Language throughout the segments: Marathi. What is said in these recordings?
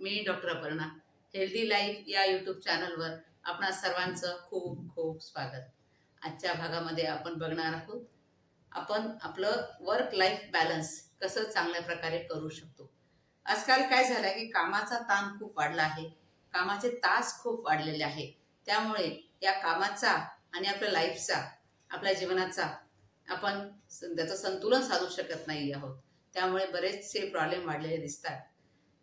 मी डॉक्टर अपर्णा. हेल्दी लाईफ या यूट्यूब चॅनलवर आपणा सर्वांचं खूप खूप स्वागत. आजच्या भागामध्ये आपण बघणार आहोत आपण आपलं वर्क लाईफ बॅलन्स कसं चांगल्या प्रकारे करू शकतो. आजकाल काय झालं की कामाचा ताण खूप वाढला आहे कामाचे तास खूप वाढलेले आहे. त्यामुळे या कामाचा आणि आपल्या लाईफचा आपल्या जीवनाचा आपण त्याचं संतुलन साधू शकत नाही आहोत. त्यामुळे बरेचसे प्रॉब्लेम वाढलेले दिसतात.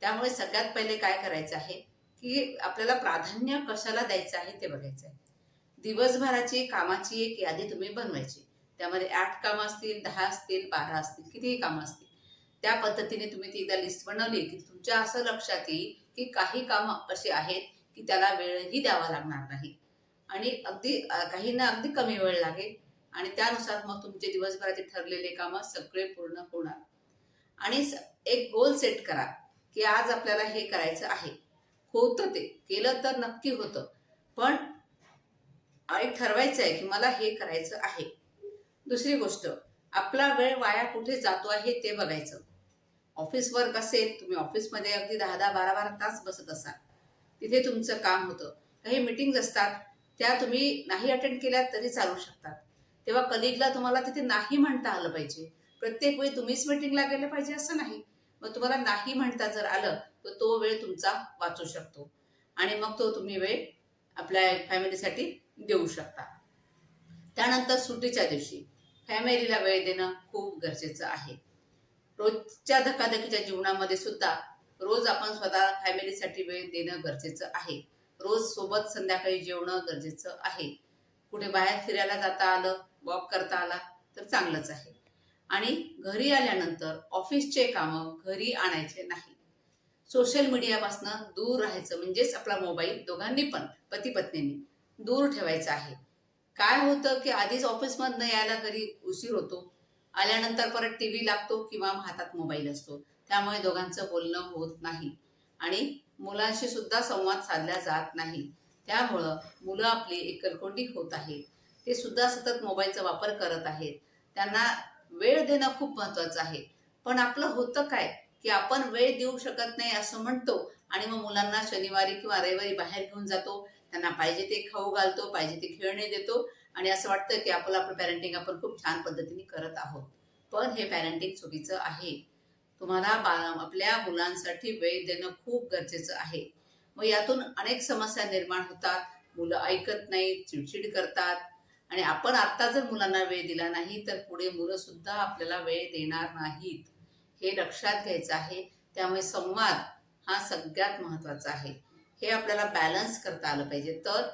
त्यामुळे सगळ्यात पहिले काय करायचं आहे की आपल्याला प्राधान्य कशाला द्यायचं आहे ते बघायचं आहे. दिवसभराची कामाची एक यादी तुम्ही बनवायची. त्यामध्ये आठ कामं असतील दहा असतील बारा असतील कितीही कामं असतील. त्या पद्धतीने तुम्ही ती एकदा लिस्ट बनवली की तुमच्या असं लक्षात येईल की काही कामं अशी आहेत की त्याला वेळही द्यावा लागणार नाही. आणि अगदी काहींना अगदी कमी वेळ लागेल. आणि त्यानुसार मग तुमचे दिवसभराचे ठरलेले कामं सगळे पूर्ण होणार. आणि स- एक गोल सेट करा. की आज आपल्याला हे करायचं आहे. होतं ते. केलं तर नक्की होतं. पण एक ठरवायचं आहे की मला हे करायचं आहे. दुसरी गोष्ट आपला वेळ वाया कुठे जातो आहे ते बघायचं. ऑफिस वर्क असेल तुम्ही ऑफिसमध्ये अगदी दहा दहा बारा बारा तास बसत असाल. तिथे तुमचं काम होतं. काही मिटिंग्ज असतात त्या तुम्ही नाही अटेंड केल्या तरी चालू शकतात. तेव्हा कलिगला तुम्हाला तिथे नाही म्हणता आलं पाहिजे. प्रत्येक वेळी तुम्हीच मिटिंगला गेलं पाहिजे असं नाही. मग तुम्हाला नाही म्हणता जर आलं तर तो वेळ तुमचा वाचू शकतो. आणि मग तो तुम्ही वेळ आपल्या फॅमिलीसाठी देऊ शकता. त्यानंतर सुट्टीच्या दिवशी फॅमिलीला वेळ देणं खूप गरजेचं आहे. रोजच्या धकाधकीच्या जीवनामध्ये सुद्धा रोज आपण स्वतः फॅमिलीसाठी वेळ देणं गरजेचं आहे. रोज सोबत संध्याकाळी जेवणं गरजेचं आहे. कुठे बाहेर फिरायला जाता आलं वॉक करता आला तर चांगलंच आहे. आणि घरी आल्यानंतर ऑफिसचे कामं घरी आणायचे नाही. सोशल मीडियापासून दूर राहायचं म्हणजेच आपला मोबाईल दोघांनी पण पती पत्नींनी दूर ठेवायचा आहे. काय होतं की आधीच ऑफिसमधनं यायला घरी उशीर होतो. आल्यानंतर परत टी व्ही लागतो किंवा हातात मोबाईल असतो. त्यामुळे दोघांचं बोलणं होत नाही. आणि मुलांशी सुद्धा संवाद साधला जात नाही. त्यामुळं मुलं आपली एकलकोंडी होत आहेत. ते सुद्धा सतत मोबाईलचा वापर करत आहेत. त्यांना वेळ देणं खूप महत्वाचं आहे. पण आपलं होतं काय? की आपण वेळ देऊ शकत नाही असं म्हणतो आणि मग मुलांना शनिवारी किंवा रविवारी बाहेर घेऊन जातो. त्यांना पाहिजे ते खाऊ घालतो पाहिजे ते खेळणे देतो. आणि असं वाटतं की आपलं आपलं पॅरेंटिंग आपण खूप छान पद्धतीने करत आहोत. पण हे पॅरेंटिंग चुकीचं आहे. तुम्हाला बा आपल्या मुलांसाठी वेळ देणं खूप गरजेचं आहे. मग यातून अनेक समस्या निर्माण होतात. मुलं ऐकत नाहीत चिडचिड करतात. आणि आपण आत्ता जर मुलांना वेळ दिला नाही तर पुढे मुलं सुद्धा आपल्याला वेळ देणार नाहीत. हे लक्षात घ्यायचं आहे. त्यामुळे संवाद हा सगळ्यात महत्त्वाचा आहे. हे आपल्याला बॅलन्स करता आलं पाहिजे. तर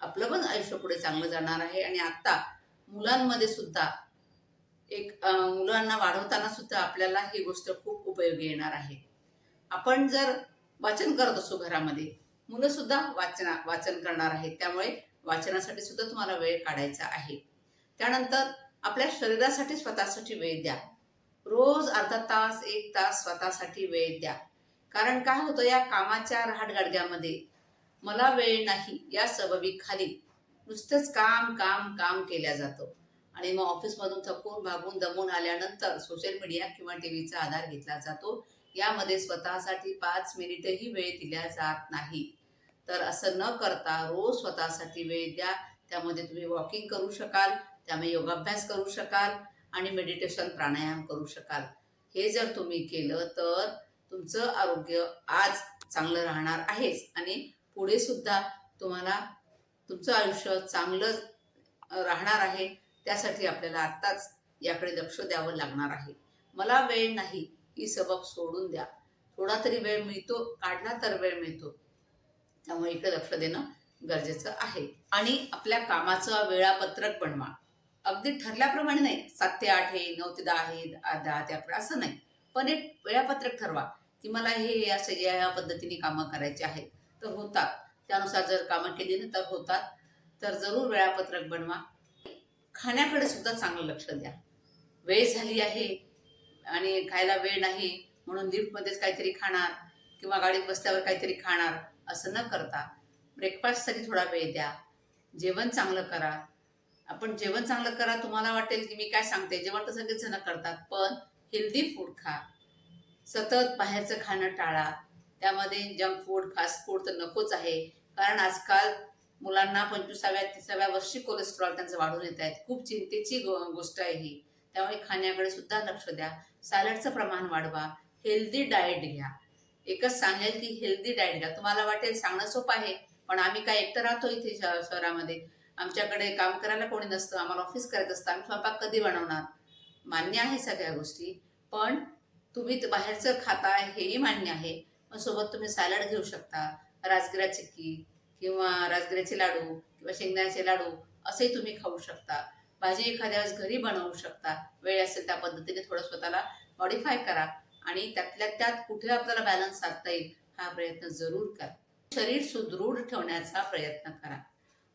आपलं पण आयुष्य पुढे चांगलं जाणार आहे. आणि आत्ता मुलांमध्ये सुद्धा एक मुलांना वाढवताना सुद्धा आपल्याला ही गोष्ट खूप उपयोगी येणार आहे. आपण जर वाचन करत असो घरामध्ये मुलं सुद्धा वाचना वाचन करणार आहेत. त्यामुळे वाचनासाठी सुद्धा तुम्हाला वेळ काढायचा आहे. त्यानंतर आपल्या शरीरासाठी स्वतःसाठी वेळ द्या. रोज अर्धा तास एक तास स्वतःसाठी वेळ द्या. कारण काय होतं या कामाच्या रहाटगाडग्यामध्ये मला वेळ नाही या सबबीखाली नुसतंच काम काम काम केल्या जातं. आणि मग ऑफिसमधून थकून भागून दमून आल्यानंतर सोशल मीडिया किंवा टी व्हीचा आधार घेतला जातो. यामध्ये स्वतःसाठी पाच मिनिटही वेळ दिल्या जात नाही. तर असं न करता रोज स्वतःसाठी वेळ द्या. त्यामध्ये तुम्ही वॉकिंग करू शकाल त्यामुळे योगाभ्यास करू शकाल आणि मेडिटेशन प्राणायाम करू शकाल. हे जर तुम्ही केलं तर तुमचं आरोग्य आज चांगलं राहणार आहेच आणि पुढे सुद्धा तुम्हाला तुमचं आयुष्य चांगलं राहणार आहे. त्यासाठी आपल्याला आत्ताच याकडे लक्ष द्यावं लागणार आहे. मला वेळ नाही ही सबब सोडून द्या. थोडा तरी वेळ मिळतो काढला तर वेळ मिळतो. त्यामुळे इकडे लक्ष देणं गरजेचं आहे. आणि आपल्या कामाचं वेळापत्रक बनवा. अगदी ठरल्याप्रमाणे नाही. सात ते आठ आहे नऊ ते दहा आहे दहा दहा ते अकरा असं नाही. पण एक वेळापत्रक ठरवा की मला हे असं या या पद्धतीने कामं करायची आहेत. तर होतात. त्यानुसार जर कामं केली ना तर होतात. तर जरूर वेळापत्रक बनवा. खाण्याकडे सुद्धा चांगलं लक्ष द्या. वेळ झाली आहे आणि खायला वेळ नाही म्हणून लिफ्टमध्येच काहीतरी खाणार किंवा गाडीत बसल्यावर काहीतरी खाणार. असं न करता ब्रेकफास्टसाठी थोडा वेळ द्या. जेवण चांगलं करा. आपण जेवण चांगलं करा तुम्हाला वाटेल की मी काय सांगते? जेवण तर सगळेच जण करतात पण हेल्दी फूड खा. सतत बाहेरचं खाणं टाळा. त्यामध्ये जंक फूड फास्ट फूड तर नकोच आहे. कारण आजकाल मुलांना पंचवीसाव्या तिसाव्या वर्षी कोलेस्ट्रॉल त्यांचं वाढून येत आहेत खूप चिंतेची गो- गोष्ट आहे ही. त्यामुळे खाण्याकडे सुद्धा लक्ष द्या. सॅलडचं प्रमाण वाढवा. हेल्दी डाएट घ्या. एकच सांगेल की हेल्दी डाएट घ्या. तुम्हाला वाटेल सांगणं सोपं आहे पण आम्ही काय एकटं राहतो इथे श- शहरामध्ये. आमच्याकडे काम करायला कोणी नसतं आम्हाला ऑफिस करत असतं आम्ही स्वयंपाक कधी बनवणार? मान्य आहे सगळ्या गोष्टी पण तुम्ही बाहेरचं खाता हेही मान्य आहे. मग सोबत तुम्ही सॅलड घेऊ शकता राजगिरा चिक्की किंवा राजगिऱ्याचे लाडू किंवा शेंगदाण्याचे लाडू असेही तुम्ही खाऊ शकता. भाजी एखाद्या वेळेस घरी बनवू शकता. वेळ असेल त्या पद्धतीने थोडं स्वतःला मॉडिफाय करा. आणि त्यातल्या त्यात कुठे आपल्याला बॅलन्स साधता येईल हा प्रयत्न जरूर करा. शरीर सुदृढ ठेवण्याचा प्रयत्न करा.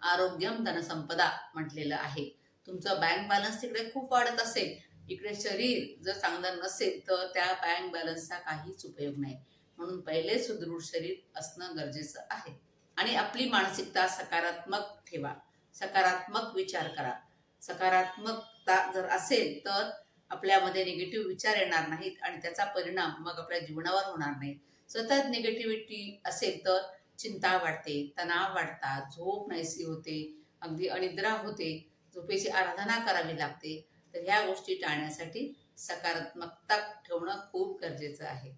आरोग्यम धनसंपदा म्हटलेलं आहे. तुमचं बँक बॅलन्स तिकडे खूप वाढत असेल. इकडे शरीर जर चांगलं नसेल तर त्या बँक बॅलन्सचा काहीच उपयोग नाही. म्हणून पहिले सुदृढ शरीर असणं गरजेचं आहे. आणि आपली मानसिकता सकारात्मक ठेवा. सकारात्मक विचार करा. सकारात्मकता जर असेल तर आपल्यामध्ये निगेटिव्ह विचार येणार नाहीत आणि त्याचा परिणाम मग आपल्या जीवनावर होणार नाही. सतत निगेटिव्हिटी असेल तर चिंता वाढते तणाव वाढतात झोप नाहीशी होते अगदी अनिद्रा होते झोपेची आराधना करावी लागते. तर ह्या गोष्टी टाळण्यासाठी सकारात्मकता ठेवणं खूप गरजेचं आहे.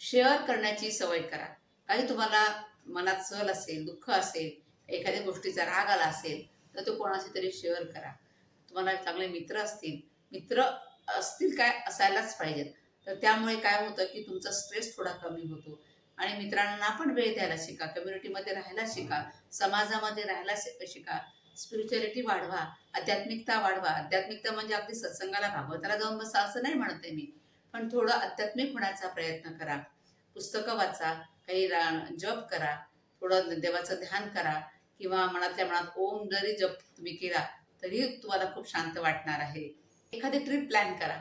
शेअर करण्याची सवय करा. काही तुम्हाला मनात सहल असेल दुःख असेल एखाद्या गोष्टीचा राग आला असेल तर तो कोणाशी तरी शेअर करा. तुम्हाला चांगले मित्र असतील मित्र असतील काय असायलाच पाहिजेत. तर त्यामुळे काय होतं की तुमचा स्ट्रेस थोडा कमी होतो. आणि मित्रांना पण वेळ द्यायला शिका कम्युनिटीमध्ये राहायला शिका समाजामध्ये राहायला शिका. स्पिरिच्युअलिटी वाढवा आध्यात्मिकता वाढवा. आध्यात्मिकता म्हणजे अगदी सत्संगाला भागवताला जाऊन बसा असं नाही म्हणते मी. पण थोडं आध्यात्मिक होण्याचा प्रयत्न करा. पुस्तकं वाचा काही रा- जप करा. थोडं देवाचं ध्यान करा. किंवा मनातल्या मनात ओम जरी जप तुम्ही केला तरी तुम्हाला खूप शांत वाटणार आहे. एखादी ट्रिप प्लॅन करा.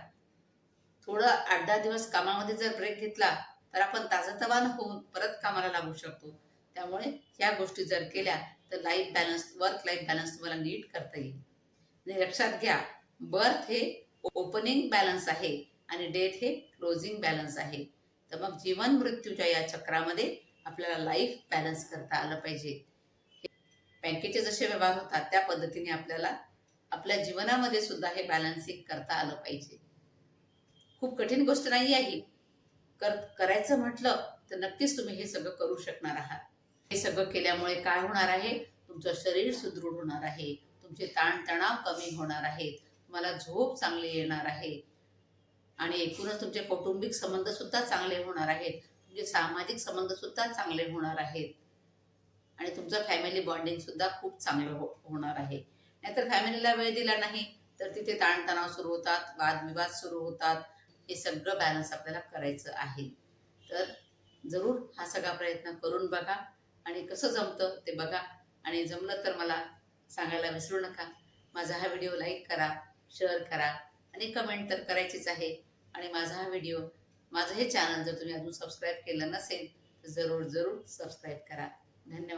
थोडं आठ दहा दिवस कामामध्ये जर ब्रेक घेतला तर आपण ताजतवान होऊन परत कामाला लागू शकतो. त्यामुळे ह्या गोष्टी जर केल्या तर life balance work life balance तुम्हाला नीट करता येईल. आणि लक्षात घ्या बर्थ हे ओपनिंग बॅलन्स आहे आणि डेथ हे क्लोजिंग बॅलन्स आहे. तर मग जीवन मृत्यूच्या या चक्रामध्ये आपल्याला लाईफ बॅलन्स करता आलं पाहिजे. बँकेचे जसे व्यवहार होतात त्या पद्धतीने आपल्याला आपल्या जीवनामध्ये सुद्धा हे बॅलन्सिंग करता आलं पाहिजे. खूप कठीण गोष्ट नाही आहे. कर करायचं म्हटलं तर नक्कीच तुम्ही हे सगळं करू शकणार आहात. हे सगळं केल्यामुळे काय होणार आहे? तुमचं शरीर सुदृढ होणार आहे. तुमचे ताणतणाव कमी होणार आहेत. तुम्हाला झोप चांगली येणार आहे. आणि एकूणच तुमचे कौटुंबिक संबंध सुद्धा चांगले होणार आहेत. तुमचे सामाजिक संबंध सुद्धा चांगले होणार आहेत. आणि तुमचं फॅमिली बॉन्डिंग सुद्धा खूप चांगलं हो होणार आहे. नाहीतर फॅमिलीला वेळ दिला नाही तर तिथे ताणतणाव सुरू होतात वादविवाद सुरू होतात. हे सगळं बॅलन्स आपल्याला करायचं आहे. तर जरूर हा सगळा प्रयत्न करून बघा आणि कसं जमतं ते बघा. आणि जमलं तर मला सांगायला विसरू नका. माझा हा व्हिडिओ लाईक करा शेअर करा आणि कमेंट तर करायचीच आहे. आणि माझा हा व्हिडिओ माझं हे चॅनल जर तुम्ही अजून सबस्क्राईब केलं नसेल तर जरूर जरूर सबस्क्राईब करा. धन्यवाद.